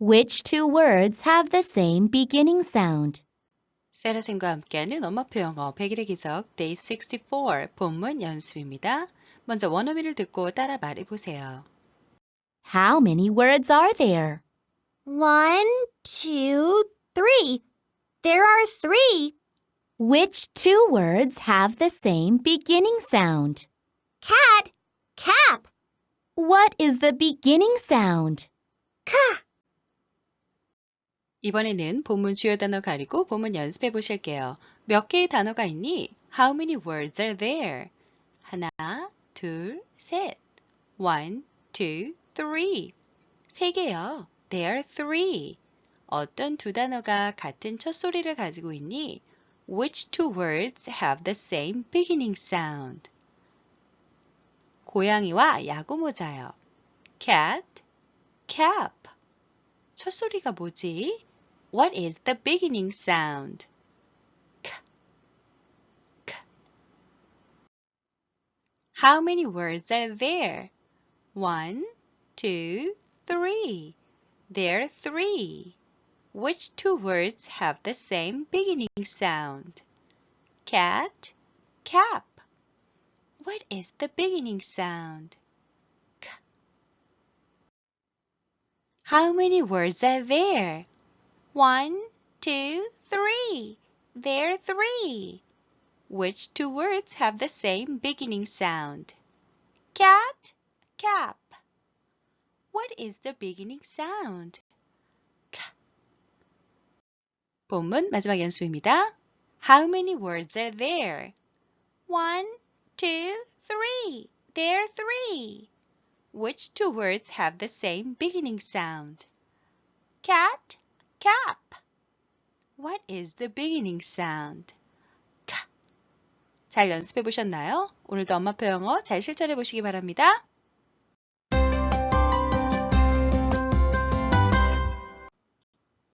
Which two words have the same beginning sound? 세라쌤과 함께하는 엄마표 영어 100일의 기석 Day 64 본문 연습입니다. 먼저 원어민을 듣고 따라 말해보세요. How many words are there? One, two, three. There are three. Which two words have the same beginning sound? Cat, cap, What is the beginning sound? k. 이번에는 본문 주요 단어 가리고 본문 연습해 보실게요. 몇 개의 단어가 있니? How many words are there? 하나, 둘, 셋. One, two, three. 세 개요. There are three. 어떤 두 단어가 같은 첫 소리를 가지고 있니? Which two words have the same beginning sound? 고양이와 야구 모자요. Cat, cap. 첫 소리가 뭐지? What is the beginning sound? K, k. How many words are there? One, two, three. There are three. Which two words have the same beginning sound? Cat, cap. What is the beginning sound? K. How many words are there? One, two, three. There are three. Which two words have the same beginning sound? Cat, cap. What is the beginning sound? K. 본문 마지막 연습입니다. How many words are there? One, two, three. There are three. Which two words have the same beginning sound? Cat, cap. What is the beginning sound? 잘 연습해 보셨나요? 오늘도 엄마표 영어 잘 실천해 보시기 바랍니다.